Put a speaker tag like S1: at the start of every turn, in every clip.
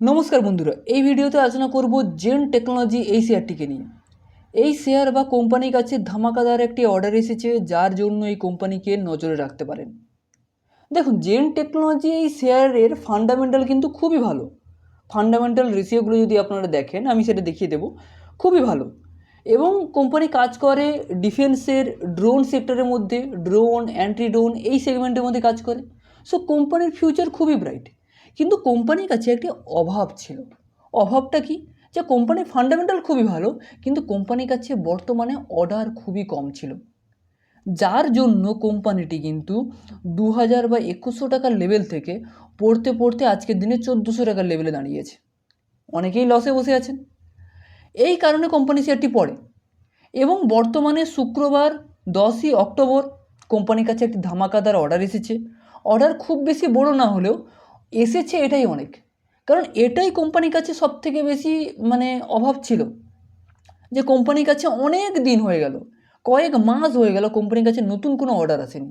S1: নমস্কার বন্ধুরা, এই ভিডিওতে আলোচনা করব জেন টেকনোলজি এই শেয়ারটিকে নিয়ে। এই শেয়ার বা কোম্পানির কাছে ধামাকাদার একটি অর্ডার এসেছে, যার জন্য এই কোম্পানিকে নজরে রাখতে পারেন। দেখুন, জেন টেকনোলজি এই শেয়ারের ফান্ডামেন্টাল কিন্তু খুবই ভালো। ফান্ডামেন্টাল রেশিওগুলো যদি আপনারা দেখেন, আমি সেটা দেখিয়ে দেবো। খুবই ভালো। এবং কোম্পানি কাজ করে ডিফেন্সের, ড্রোন সেক্টরের মধ্যে, ড্রোন অ্যান্টি ড্রোন এই সেগমেন্টের মধ্যে কাজ করে। সো কোম্পানির ফিউচার খুবই ব্রাইট কিন্তু কোম্পানির কাছে একটি অভাব ছিল। অভাবটা কি? যে কোম্পানির ফান্ডামেন্টাল খুবই ভালো, কিন্তু কোম্পানির কাছে বর্তমানে অর্ডার খুবই কম ছিল। যার জন্য কোম্পানিটি কিন্তু দু হাজার বা একুশশো টাকার লেভেল থেকে পড়তে পড়তে আজকের দিনে চোদ্দোশো টাকার লেভেলে দাঁড়িয়েছে। অনেকেই লসে বসে আছেন। এই কারণে কোম্পানি শেয়ারটি পড়ে। এবং বর্তমানে শুক্রবার দশই অক্টোবর কোম্পানির কাছে একটি ধামাকাদার অর্ডার এসেছে। অর্ডার খুব বেশি বড় না হলেও এসেছে এটাই অনেক। কারণ এটাই কোম্পানির কাছে সব থেকে বেশি মানে অভাব ছিল। যে কোম্পানির কাছে অনেক দিন হয়ে গেল, কয়েক মাস হয়ে গেল কোম্পানির কাছে নতুন কোনো অর্ডার আসেনি।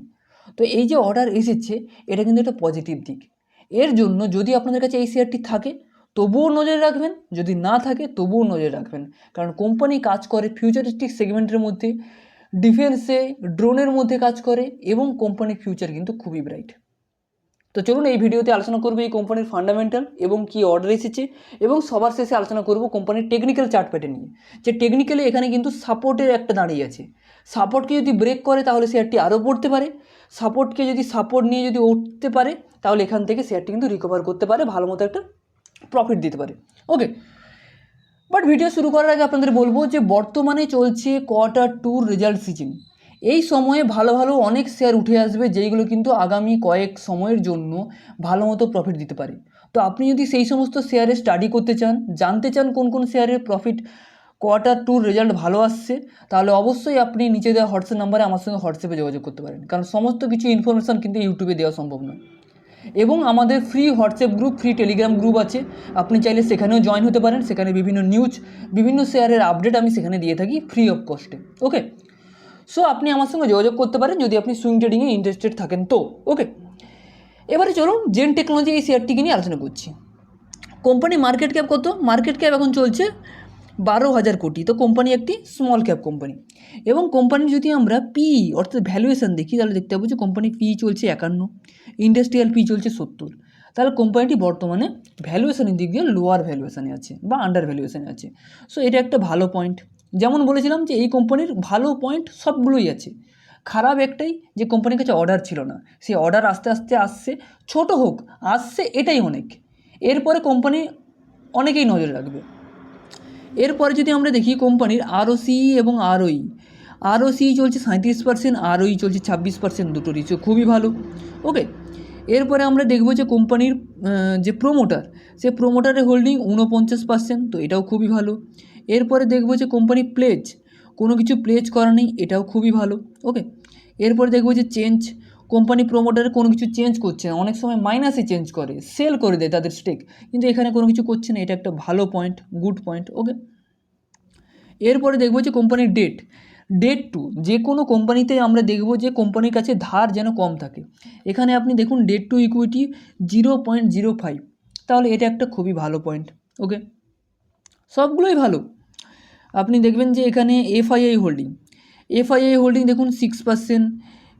S1: তো এই যে অর্ডার এসেছে, এটা কিন্তু একটা পজিটিভ দিক। এর জন্য যদি আপনাদের কাছে এই শেয়ারটি থাকে, তবুও নজরে রাখবেন, যদি না থাকে, তবুও নজরে রাখবেন। কারণ কোম্পানি কাজ করে ফিউচারিস্টিক সেগমেন্টের মধ্যে ডিফেন্সে ড্রোনের মধ্যে কাজ করে, এবং কোম্পানির ফিউচার কিন্তু খুবই ব্রাইট তো চলুন এই ভিডিওতে আলোচনা করব এই কোম্পানির ফান্ডামেন্টাল এবং কি অর্ডার এসেছে এবং সবার শেষে আলোচনা করব কোম্পানির টেকনিক্যাল চার্ট প্যাটে নিয়ে। যে টেকনিক্যালি এখানে কিন্তু সাপোর্টের একটা দাঁড়িয়ে আছে। সাপোর্টকে যদি ব্রেক করে তাহলে শেয়ারটি আরও পড়তে পারে। সাপোর্টকে যদি সাপোর্ট নিয়ে যদি উঠতে পারে তাহলে এখান থেকে শেয়ারটি কিন্তু রিকভার করতে পারে, ভালো মতো একটা প্রফিট দিতে পারে। ওকে বাট ভিডিও শুরু করার আগে আপনাদের বলব যে বর্তমানে চলছে কোয়ার্টার টুর রেজাল্ট সিজন এই সময়ে ভালো ভালো অনেক শেয়ার উঠে আসবে, যেইগুলো কিন্তু আগামী কয়েক সময়ের জন্য ভালো মতো প্রফিট দিতে পারে। তো আপনি যদি সেই সমস্ত শেয়ারে স্টাডি করতে চান, জানতে চান কোন কোন শেয়ারের প্রফিট কোয়ার্টার টুর রেজাল্ট ভালো আসছে, তাহলে অবশ্যই আপনি নিচে দেওয়া হোয়াটসঅ্যাপ নাম্বারে আমার সঙ্গে হোয়াটসঅ্যাপে যোগাযোগ করতে পারেন। কারণ সমস্ত কিছু ইনফরমেশান কিন্তু ইউটিউবে দেওয়া সম্ভব নয়। এবং আমাদের free WhatsApp group free Telegram group আছে। আপনি চাইলে সেখানেও জয়েন হতে পারেন। সেখানে বিভিন্ন নিউজ বিভিন্ন শেয়ারের আপডেট আমি সেখানে দিয়ে থাকি ফ্রি অফ কস্টে ওকে সো আপনি আমার সঙ্গে যোগাযোগ করতে পারেন যদি আপনি সুইং ট্রেডিংয়ে ইন্টারেস্টেড থাকেন তো। ওকে এবারে চলুন জেন টেকনোলজি এই শেয়ারটিকে নিয়ে আলোচনা করছি। কোম্পানি মার্কেট ক্যাপ কত? মার্কেট ক্যাপ এখন চলছে বারো হাজার কোটি। তো কোম্পানি একটি স্মল ক্যাপ কোম্পানি এবং কোম্পানির যদি আমরা পি অর্থাৎ ভ্যালুয়েশন দেখি, তাহলে দেখতে পাবো যে কোম্পানি পি চলছে একান্ন ইন্ডাস্ট্রিয়াল পি চলছে সত্তর। তাহলে কোম্পানিটি বর্তমানে ভ্যালুয়েশনের দিক দিয়ে লোয়ার ভ্যালুয়েশনে আছে বা আন্ডার ভ্যালুয়েশনে আছে। সো এটা একটা ভালো পয়েন্ট যেমন বলেছিলাম যে এই কোম্পানির ভালো পয়েন্ট সবগুলোই আছে। খারাপ একটাই যে কোম্পানির কাছে অর্ডার ছিল না। সেই অর্ডার আস্তে আস্তে আসছে, ছোট হোক, আসছে এটাই অনেক। এরপরে কোম্পানি অনেকেই নজরে রাখবে। এরপরে যদি আমরা দেখি কোম্পানির আরওসি এবং আরওই আরওসি চলছে সাঁত্রিশ পার্সেন্ট আরওই চলছে ছাব্বিশ পার্সেন্ট দুটো রিচিও খুবই ভালো। ওকে এরপরে আমরা দেখব যে কোম্পানির যে প্রোমোটার সে প্রোমোটারের হোল্ডিং ঊনপঞ্চাশ পার্সেন্ট তো এটাও খুবই ভালো। এরপরে দেখব যে কোম্পানি প্লেজ কোনো কিছু প্লেজ করা নেই, এটাও খুবই ভালো ওকে এরপরে দেখব যে চেঞ্জ কোম্পানি প্রোমোটারে কোনো কিছু চেঞ্জ করছে না, অনেক সময় মাইনাসে চেঞ্জ করে সেল করে দেয় তাদের স্টেক কিন্তু এখানে কোনো কিছু করছে না, এটা একটা ভালো পয়েন্ট গুড পয়েন্ট ওকে এরপরে দেখব যে কোম্পানির ডেট ডেট টু যে কোনো কোম্পানিতে আমরা দেখব যে কোম্পানির কাছে ধার যেন কম থাকে। এখানে আপনি দেখুন debt to equity zero point zero five তাহলে এটা একটা খুবই ভালো পয়েন্ট ওকে সবগুলোই ভালো। আপনি দেখবেন যে এখানে এফআইআই হোল্ডিং এফআইআই হোল্ডিং দেখুন সিক্স পার্সেন্ট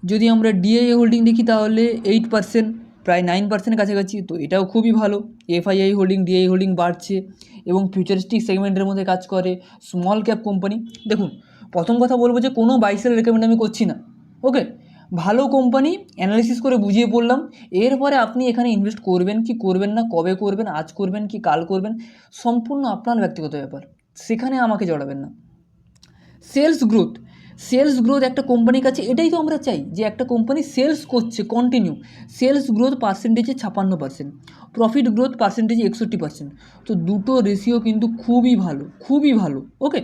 S1: যদি আমরা ডিআই হোল্ডিং দেখি তাহলে এইট পার্সেন্ট প্রায় নাইন পার্সেন্টের কাছাকাছি, তো এটাও খুবই ভালো। এফআইআই হোল্ডিং ডিআই হোল্ডিং বাড়ছে এবং ফিউচারিস্টিক সেগমেন্টের মধ্যে কাজ করে স্মল ক্যাপ কোম্পানি দেখুন, প্রথম কথা বলব যে কোনো বাইসেল রেকমেন্ড আমি করছি না ওকে ভালো কোম্পানি অ্যানালিসিস করে বুঝিয়ে পড়লাম এরপরে আপনি এখানে ইনভেস্ট করবেন কি করবেন না, কবে করবেন, আজ করবেন কি কাল করবেন, সম্পূর্ণ আপনার ব্যক্তিগত ব্যাপার। সেখানে আমাকে জড়াবেন না। সেলস গ্রোথ সেলস গ্রোথ একটা কোম্পানির কাছে, এটাই তো আমরা চাই যে একটা কোম্পানি সেলস করছে কন্টিনিউ সেলস গ্রোথ পার্সেন্টেজে ছাপান্ন পার্সেন্ট প্রফিট গ্রোথ পার্সেন্টেজে একষট্টি পার্সেন্ট তো দুটো রেশিও কিন্তু খুবই ভালো খুবই ভালো ওকে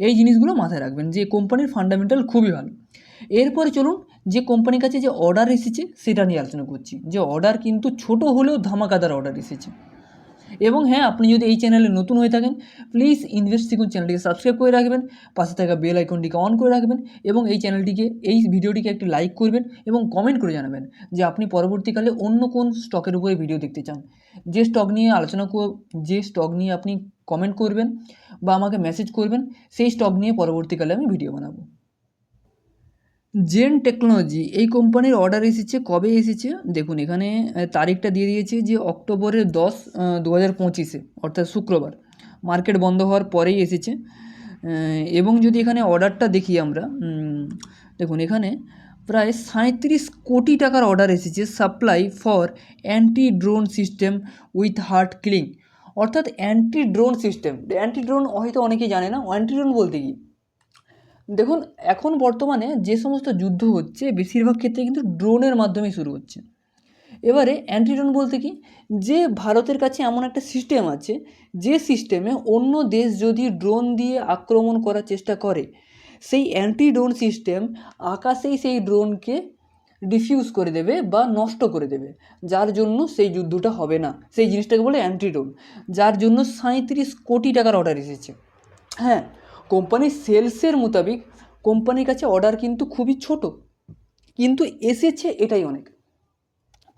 S1: এই জিনিসগুলো মাথায় রাখবেন যে কোম্পানির ফান্ডামেন্টাল খুবই ভালো। এরপরে চলুন, যে কোম্পানির কাছে যে অর্ডার এসেছে, সেটা নিয়ে আলোচনা করছি। যে অর্ডার কিন্তু ছোট হলেও ধামাকাদার অর্ডার এসেছে। এবং হ্যাঁ আপনি যদি এই চ্যানেলে নতুন হয়ে থাকেন প্লিজ ইনভেস্ট সিকুন চ্যানেলটিকে সাবস্ক্রাইব করে রাখবেন, পাশে থাকা বেল আইকনটিকে অন করে রাখবেন এবং এই চ্যানেলটিকে এই ভিডিওটিকে একটি লাইক করবেন এবং কমেন্ট করে জানাবেন যে আপনি পরবর্তীকালে অন্য কোন স্টকের উপরে ভিডিও দেখতে চান। যে স্টক নিয়ে আলোচনা যে স্টক নিয়ে আপনি কমেন্ট করবেন বা আমাকে মেসেজ করবেন, সেই স্টক নিয়ে পরবর্তীকালে আমি ভিডিও বানাবো। জেন টেকনোলজি এই কোম্পানির অর্ডার এসেছে, কবে এসেছে? দেখুন, এখানে তারিখটা দিয়ে দিয়েছে যে অক্টোবরের দশ দু হাজার পঁচিশে, অর্থাৎ শুক্রবার। মার্কেট বন্ধ হওয়ার পরেই এসেছে। এবং যদি এখানে অর্ডারটা দেখি আমরা দেখুন, এখানে প্রায় সাঁত্রিশ কোটি টাকার অর্ডার এসেছে supply for anti drone system with hard kill অর্থাৎ anti drone system anti drone হয়তো অনেকেই জানে না। অ্যান্টি ড্রোন বলতে কি? দেখুন, এখন বর্তমানে যে সমস্ত যুদ্ধ হচ্ছে, বেশিরভাগ ক্ষেত্রে কিন্তু ড্রোনের মাধ্যমে শুরু হচ্ছে। এবারে অ্যান্টি ড্রোন বলতে কি, যে ভারতের কাছে এমন একটা সিস্টেম আছে, যে সিস্টেমে অন্য দেশ যদি ড্রোন দিয়ে আক্রমণ করার চেষ্টা করে, সেই অ্যান্টি ড্রোন সিস্টেম আকাশেই সেই ড্রোনকে ডিফিউজ করে দেবে বা নষ্ট করে দেবে। যার জন্য সেই যুদ্ধটা হবে না। সেই জিনিসটাকে বলে অ্যান্টি ড্রোন যার জন্য সাঁত্রিশ কোটি টাকার অর্ডার এসেছে। হ্যাঁ কোম্পানির সেলসের মোতাবিক কোম্পানির কাছে অর্ডার কিন্তু খুবই ছোট। কিন্তু এসেছে এটাই অনেক।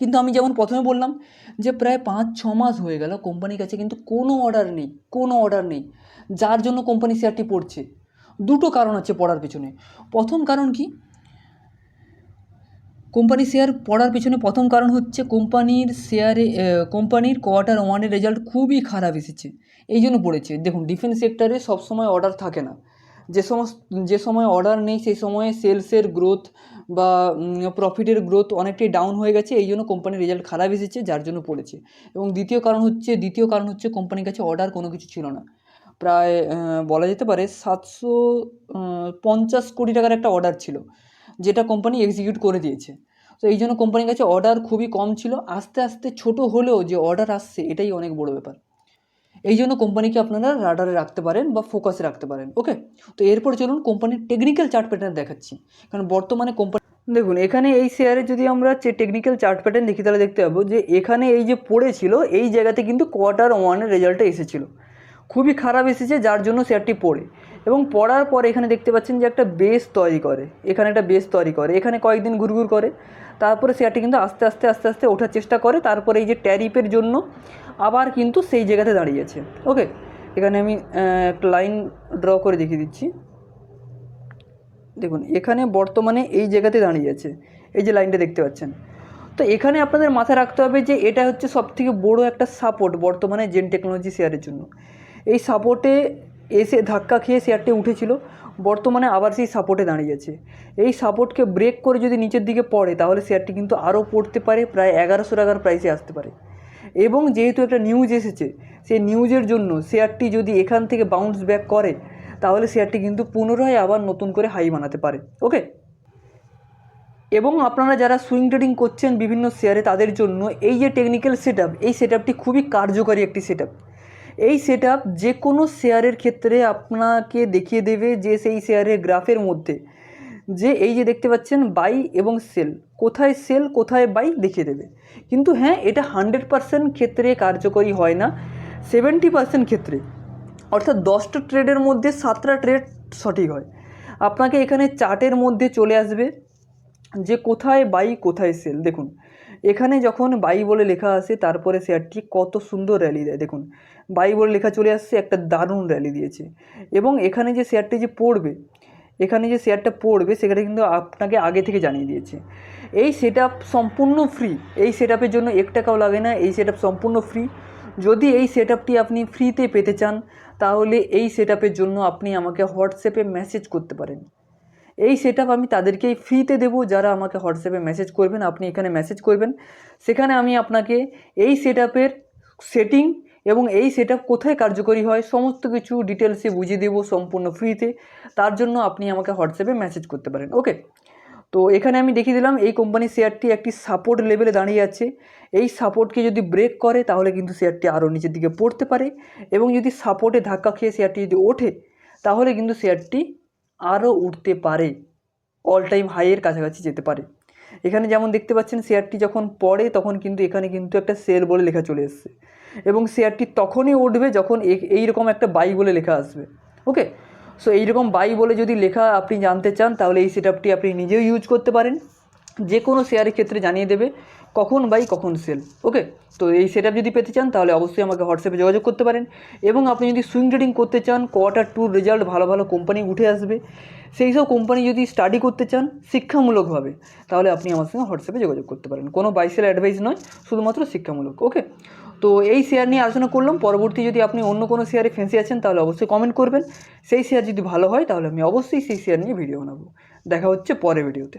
S1: কিন্তু আমি যেমন প্রথমে বললাম যে প্রায় পাঁচ, ছ মাস হয়ে গেল কোম্পানির কাছে কিন্তু কোনো অর্ডার নেই, কোনো অর্ডার নেই। যার জন্য কোম্পানি শেয়ারটি পড়ছে। দুটো কারণ আছে পড়ার পিছনে। প্রথম কারণ কি? কোম্পানি শেয়ার পড়ার পেছনে প্রথম কারণ হচ্ছে কোম্পানির শেয়ারে কোম্পানির কোয়ার্টার ওয়ানের রেজাল্ট খুবই খারাপ এসেছে। এই জন্য পড়েছে। দেখুন ডিফেন্স সেক্টরে সবসময় অর্ডার থাকে না। যে সমস্ত, যে সময় অর্ডার নেই, সেই সময়ে সেলসের গ্রোথ বা প্রফিটের গ্রোথ অনেকটাই ডাউন হয়ে গেছে। এই জন্য কোম্পানির রেজাল্ট খারাপ এসেছে, যার জন্য পড়েছে। এবং দ্বিতীয় কারণ হচ্ছে, দ্বিতীয় কারণ হচ্ছে কোম্পানির কাছে অর্ডার কোনো কিছু ছিল না। প্রায় বলা যেতে পারে সাতশো পঞ্চাশ কোটি টাকার একটা অর্ডার ছিল। যেটা কোম্পানি এক্সিকিউট করে দিয়েছে। তো এই জন্য কোম্পানির কাছে অর্ডার খুবই কম ছিল। আস্তে আস্তে ছোট হলেও যে অর্ডার আসছে, এটাই অনেক বড় ব্যাপার। এই জন্য কোম্পানিকে আপনারা রাডারে রাখতে পারেন বা ফোকাসে রাখতে পারেন ওকে তো এরপর চলুন কোম্পানির টেকনিক্যাল চার্ট প্যাটার্ন দেখাচ্ছি। কারণ বর্তমানে কোম্পানি দেখুন, এখানে এই শেয়ারে যদি আমরা যে টেকনিক্যাল চার্ট প্যাটার্ন দেখি, তাহলে দেখতে পাবো যে এখানে এই যে পড়েছিল, এই জায়গাতে কিন্তু কোয়ার্টার ওয়ানের রেজাল্টটা এসেছিল। খুবই খারাপ এসেছে, যার জন্য শেয়ারটি পড়ে। এবং পড়ার পর এখানে দেখতে পাচ্ছেন যে একটা বেস তৈরি করে। এখানে একটা বেস তৈরি করে। এখানে কয়েকদিন ঘুরঘুর করে। তারপরে শেয়ারটি কিন্তু আস্তে আস্তে আস্তে আস্তে ওঠার চেষ্টা করে। তারপরে এই যে ট্যারিফের জন্য আবার কিন্তু সেই জায়গাতে দাঁড়িয়েছে। ওকে এখানে আমি একটা লাইন ড্র করে দেখিয়ে দিচ্ছি। দেখুন, এখানে বর্তমানে এই জায়গাতে দাঁড়িয়ে আছে এই যে লাইনটা দেখতে পাচ্ছেন। তো এখানে আপনাদের মাথায় রাখতে হবে যে এটা হচ্ছে সবথেকে বড় একটা সাপোর্ট বর্তমানে জেন টেকনোলজি শেয়ারের জন্য। এই সাপোর্টে এসে ধাক্কা খেয়ে শেয়ারটি উঠেছিল। বর্তমানে আবার সেই সাপোর্টে দাঁড়িয়েছে এই সাপোর্টকে ব্রেক করে যদি নিচের দিকে পড়ে, তাহলে শেয়ারটি কিন্তু আরও পড়তে পারে, প্রায় এগারোশো টাকার প্রাইসে আসতে পারে। এবং যেহেতু একটা নিউজ এসেছে, সেই নিউজের জন্য শেয়ারটি যদি এখান থেকে বাউন্স ব্যাক করে, তাহলে শেয়ারটি কিন্তু পুনরায় আবার নতুন করে হাই বানাতে পারে। ওকে এবং আপনারা যারা সুইং ট্রেডিং করছেন বিভিন্ন শেয়ারে তাদের জন্য এই যে টেকনিক্যাল সেট এই সেট খুবই কার্যকরী একটি সেট এই সেট আপ যে কোনো শেয়ারের ক্ষেত্রে আপনাকে দেখিয়ে দেবে যে সেই শেয়ারের গ্রাফের মধ্যে। যে এই যে দেখতে পাচ্ছেন বাই এবং সেল কোথায় সেল কোথায় বাই দেখিয়ে দেবে। কিন্তু হ্যাঁ এটা হান্ড্রেড পার্সেন্ট ক্ষেত্রে কার্যকরী হয় না সেভেন্টি পার্সেন্ট ক্ষেত্রে। অর্থাৎ দশটা ট্রেডের মধ্যে সাতটা ট্রেড সঠিক হয়। আপনাকে এখানে চার্টের মধ্যে চলে আসবে যে কোথায় বাই কোথায় সেল দেখুন এখানে যখন বাই বলে লেখা আসে তারপরে শেয়ারটি কত সুন্দর র্যালি দেয়। দেখুন, বাই বলে লেখা চলে আসছে, একটা দারুণ র্যালি দিয়েছে। এবং এখানে যে শেয়ারটি যে পড়বে, এখানে যে শেয়ারটা পড়বে, সেখানে কিন্তু আপনাকে আগে থেকে জানিয়ে দিয়েছে। এই সেট সম্পূর্ণ ফ্রি এই সেট জন্য এক টাকাও লাগে না, এই সেট সম্পূর্ণ ফ্রি যদি এই সেট আপনি ফ্রিতে পেতে চান, তাহলে এই সেট জন্য আপনি আমাকে হোয়াটসঅ্যাপে মেসেজ করতে পারেন। এই সেট আমি তাদেরকেই ফ্রিতে দেবো। যারা আমাকে হোয়াটসঅ্যাপে মেসেজ করবেন, আপনি এখানে মেসেজ করবেন। সেখানে আমি আপনাকে এই সেট সেটিং এবং এই সেট কোথায় কার্যকরী হয়, সমস্ত কিছু ডিটেলসে বুঝিয়ে দেবো সম্পূর্ণ ফ্রিতে তার জন্য আপনি আমাকে হোয়াটসঅ্যাপে মেসেজ করতে পারেন ওকে তো এখানে আমি দেখিয়ে দিলাম, এই কোম্পানির শেয়ারটি একটি সাপোর্ট লেভেলে দাঁড়িয়ে আছে। এই সাপোর্টকে যদি ব্রেক করে, তাহলে কিন্তু শেয়ারটি আরও নিচের দিকে পড়তে পারে। এবং যদি সাপোর্টে ধাক্কা খেয়ে শেয়ারটি যদি ওঠে, তাহলে কিন্তু শেয়ারটি আরও উঠতে পারে অল টাইম হাইয়ের কাছাকাছি যেতে পারে। এখানে যেমন দেখতে পাচ্ছেন শেয়ারটি যখন পড়ে, তখন কিন্তু এখানে কিন্তু একটা সেল বলে লেখা চলে এসছে। এবং শেয়ারটি তখনই উঠবে যখন এইরকম একটা বাই বলে লেখা আসবে। ওকে সো এইরকম বাই বলে যদি লেখা আপনি জানতে চান, তাহলে এই সেট আপনি নিজেও ইউজ করতে পারেন। যে কোনো শেয়ারের ক্ষেত্রে জানিয়ে দেবে। কখন বাই কখন সেল, ওকে? তো এই সেট যদি পেতে চান, তাহলে অবশ্যই আমাকে হোয়াটসঅ্যাপে যোগাযোগ করতে পারেন। এবং আপনি যদি সুইং ট্রেডিং করতে চান কোয়ার্টার টুর রেজাল্ট ভালো ভালো কোম্পানি উঠে আসবে। সেই সব কোম্পানি যদি স্টাডি করতে চান শিক্ষামূলকভাবে তাহলে আপনি আমার সঙ্গে হোয়াটসঅ্যাপে যোগাযোগ করতে পারেন। কোনো বাইসেল অ্যাডভাইস নয়, শুধুমাত্র শিক্ষামূলক, ওকে? তো এই শেয়ার নিয়ে আলোচনা করলাম। পরবর্তী যদি আপনি অন্য কোনো শেয়ারে ফেঁসে আছেন, তাহলে অবশ্যই কমেন্ট করবেন। সেই শেয়ার যদি ভালো হয়, তাহলে আমি অবশ্যই সেই শেয়ার নিয়ে ভিডিও বানাবো। দেখা হচ্ছে পরে ভিডিওতে